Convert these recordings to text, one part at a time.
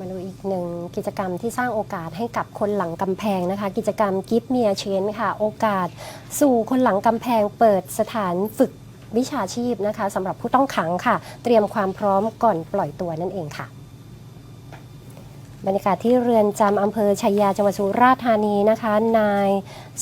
มาดูอีกหนึ่งกิจกรรมที่สร้างโอกาสให้กับคนหลังกำแพงนะคะ กิจกรรมกิฟต์เมียเชนค่ะ โอกาสสู่คนหลังกำแพงเปิดสถานฝึกวิชาชีพนะคะสำหรับผู้ต้องขังค่ะ เตรียมความพร้อมก่อนปล่อยตัวนั่นเองค่ะ บรรยากาศที่เรือนจำอำเภอชัยยาจังหวัดสุราษฎร์ธานีนะคะ นาย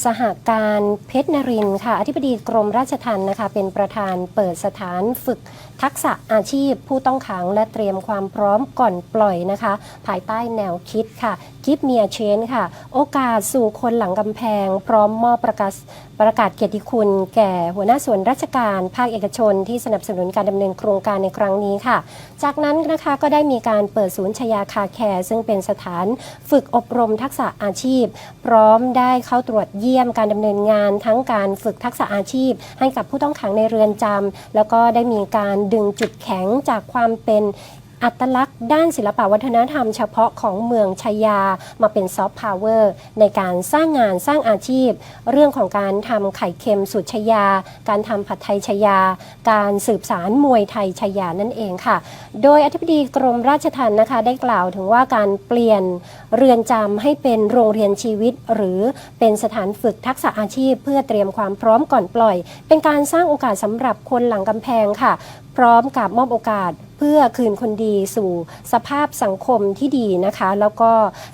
สหการเพชรนรินค่ะ อธิบดีกรมราชทัณฑ์นะคะ เป็นประธานเปิดสถานฝึกทักษะอาชีพ ผู้ต้องขังและเตรียมความพร้อมก่อนปล่อยนะคะ ภายใต้แนวคิดค่ะกิฟเมียเชนค่ะ โอกาสสู่คนหลังกำแพง พร้อมมอบประกาศประกาศเกียรติคุณ แก่หัวหน้าส่วนราชการภาคเอกชน ที่สนับสนุนการดำเนินโครงการในครั้งนี้ค่ะ จากนั้นนะคะก็ได้มีการเปิดศูนย์ชยาคาแคร์ซึ่งเป็นสถานฝึกอบรมทักษะอาชีพ พร้อมได้เข้าตรวจเยี่ยมการดำเนินงาน ทั้งการฝึกทักษะอาชีพ ให้กับผู้ต้องขังในเรือนจำแล้วก็ได้มีการดึงจุดแข็งจากความเป็น อัตลักษณ์ด้านศิลปวัฒนธรรมเฉพาะของเมืองชายามาเป็นซอฟต์พาวเวอร์ในการสร้างงานสร้างอาชีพ เรื่องของการทำไข่เค็มสูตรชายา การทำผัดไทยชายา การสืบสารมวยไทยชายานั่นเองค่ะ โดยอธิบดีกรมราชทัณฑ์นะคะได้กล่าวถึงว่าการเปลี่ยนเรือนจำให้เป็นโรงเรียนชีวิต หรือเป็นสถานฝึกทักษะอาชีพ เพื่อเตรียมความพร้อมก่อนปล่อย เป็นการสร้างโอกาสสำหรับคนหลังกำแพงค่ะ พร้อมกับมอบโอกาส เพื่อคืนคนดีสู่สภาพสังคมที่ดีนะคะ แล้วก็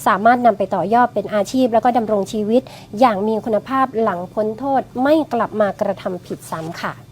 สามารถนำไปต่อยอดเป็นอาชีพ แล้วก็ดำรงชีวิต อย่างมีคุณภาพหลังพ้นโทษไม่กลับมากระทำผิดซ้ำค่ะ